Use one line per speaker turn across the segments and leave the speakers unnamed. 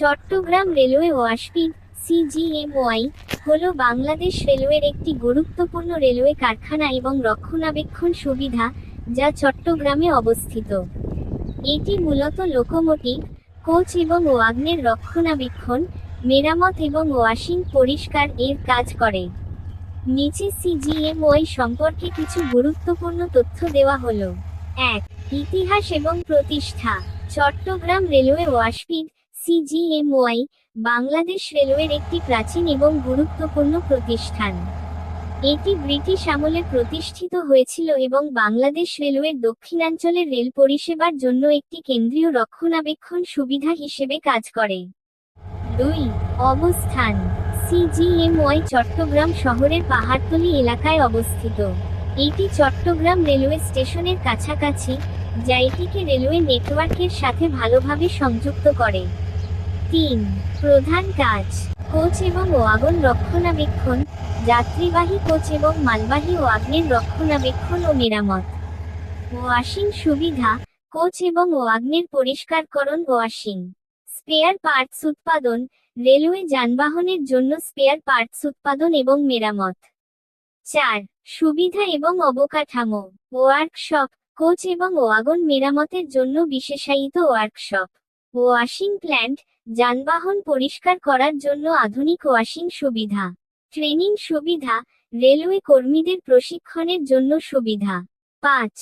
Chittagong railway washpit সিজিএমওয়াই, হল বাংলাদেশ রেলওয়ের একটি গুরুত্বপূর্ণ রেলওয়ে কারখানা এবং রক্ষণাবেক্ষণ সুবিধা যা চট্টগ্রামে অবস্থিত। এটি মূলত লোকোমোটিভ, কোচ এবং ওয়াগনের রক্ষণাবেক্ষণ, মেরামত এবং ওয়াশিং পরিষ্কার এর কাজ করে। নিচে সিজিএমওয়াই সম্পর্কে কিছু গুরুত্বপূর্ণ তথ্য দেওয়া হলো। এক ইতিহাস এবং প্রতিষ্ঠা। Chattogram railway washpit CGMY, Bangladesh রেলওয়ের একটি প্রাচীন এবং গুরুত্বপূর্ণ প্রতিষ্ঠান। এটি ব্রিটিশ আমলে প্রতিষ্ঠিত হয়েছিল এবং বাংলাদেশ রেলওয়ের দক্ষিণাঞ্চলের রেল পরিষেবার জন্য একটি কেন্দ্রীয় রক্ষণাবেক্ষণ সুবিধা হিসেবে কাজ করে। দুই, অবস্থান। সিজিএমওয়াই চট্টগ্রাম শহরের পাহাড়তলি এলাকায় অবস্থিত। এটি চট্টগ্রাম রেলওয়ে স্টেশনের কাছাকাছি, যা এটিকে রেলওয়ে নেটওয়ার্কের সাথে ভালোভাবে সংযুক্ত করে। তিন, প্রধান কাজ, কোচ এবং ওয়াগন রক্ষণাবেক্ষণ, যাত্রীবাহী কোচ এবং মালবাহী ওয়াগনের রক্ষণাবেক্ষণ ও মেরামত। ওয়াশিং সুবিধা, কোচ এবং ওয়াগনের পরিষ্কারকরণ ওয়াশিং স্পেয়ার পার্টস উৎপাদন, রেলওয়ে যানবাহনের জন্য স্পেয়ার পার্টস উৎপাদন এবং মেরামত। চার, সুবিধা এবং অবকাঠামো, ওয়ার্কশপ, কোচ এবং ওয়াগন মেরামতের জন্য বিশেষায়িত ওয়ার্কশপ, ওয়াশিং প্ল্যান্ট, যানবাহন পরিষ্কার করার জন্য আধুনিক ওয়াশিং সুবিধা, ট্রেনিং সুবিধা, রেলওয়ে কর্মীদের প্রশিক্ষণের জন্য সুবিধা। পাঁচ,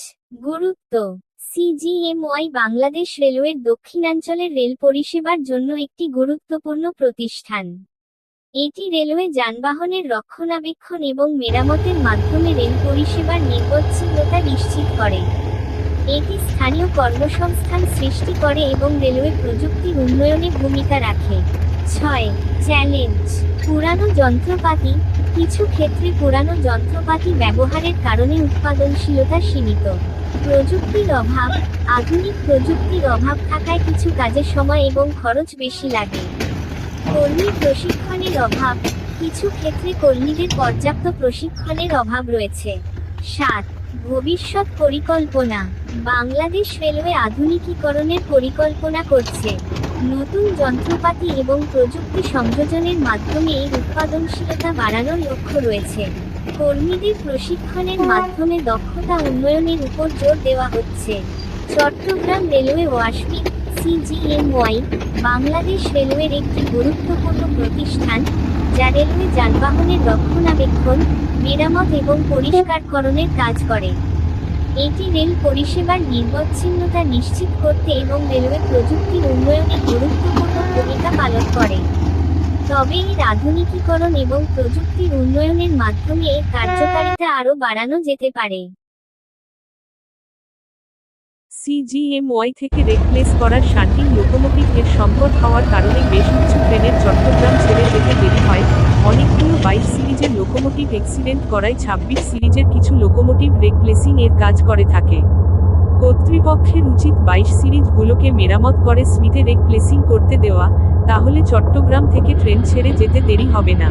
গুরুত্ব, সিজিএমওয়াই বাংলাদেশ রেলওয়ের দক্ষিণাঞ্চলের রেল পরিষেবার জন্য একটি গুরুত্বপূর্ণ প্রতিষ্ঠান। এটি রেলওয়ে যানবাহনের রক্ষণাবেক্ষণ এবং মেরামতের মাধ্যমে রেল পরিষেবার নির্ভরশীলতা নিশ্চিত করে। এটি স্থানীয় কর্মসংস্থান সৃষ্টি করে এবং রেলওয়ে প্রযুক্তির উন্নয়নে ভূমিকা রাখে। ছয়, চ্যালেঞ্জ। পুরানো যন্ত্রপাতি, কিছু ক্ষেত্রে পুরানো যন্ত্রপাতি ব্যবহারের কারণে উৎপাদনশীলতা সীমিত। প্রযুক্তির অভাব, আধুনিক প্রযুক্তির অভাব থাকায় কিছু কাজের সময় এবং খরচ বেশি লাগে। কর্মী প্রশিক্ষণের অভাব। কিছু ক্ষেত্রে কর্মীদের পর্যাপ্ত প্রশিক্ষণের অভাব রয়েছে। সাত, ভবিষ্যৎ পরিকল্পনা। বাংলাদেশ রেলওয়ে আধুনিকীকরণের পরিকল্পনা করছে। নতুন যন্ত্রপাতি এবং প্রযুক্তি সংযোজনের মাধ্যমে এই উৎপাদনশীলতা বাড়ানোর লক্ষ্য রয়েছে। কর্মীদের প্রশিক্ষণের মাধ্যমে দক্ষতা উন্নয়নের উপর জোর দেওয়া হচ্ছে। Chattogram railway washpit CGMY Bangladesh রেলওয়ের একটি গুরুত্বপূর্ণ প্রতিষ্ঠান, যা রেলওয়ে যানবাহনের রক্ষণাবেক্ষণ, মেরামত এবং পরিষ্কারকরণের কাজ করে। এটি রেল পরিষেবার নির্বচ্ছিন্নতা নিশ্চিত করতে এবং রেলওয়ে প্রযুক্তির উন্নয়নে গুরুত্বপূর্ণ ভূমিকা পালন করে। তবে এর আধুনিকীকরণ এবং প্রযুক্তির উন্নয়নের মাধ্যমে এর কার্যকারিতা আরও বাড়ানো যেতে পারে।
সিজিএমওয়াই থেকে রেপ্লেস করার শান্তিং লোকোমোটিভ এর হওয়ার কারণে বেশ কিছু ট্রেনের চট্টগ্রাম ছেড়ে যেতে দেরি হয়। অনেকগুলো বাইশ সিরিজের লোকোমোটিভ এক্সিডেন্ট করায় ছাব্বিশ সিরিজের কিছু লোকোমোটিভ রেকপ্লেসিং এর কাজ করে থাকে। কর্তৃপক্ষের উচিত বাইশ সিরিজগুলোকে মেরামত করে স্মিথে রেকপ্লেসিং করতে দেওয়া, তাহলে চট্টগ্রাম থেকে ট্রেন ছেড়ে যেতে দেরি হবে না।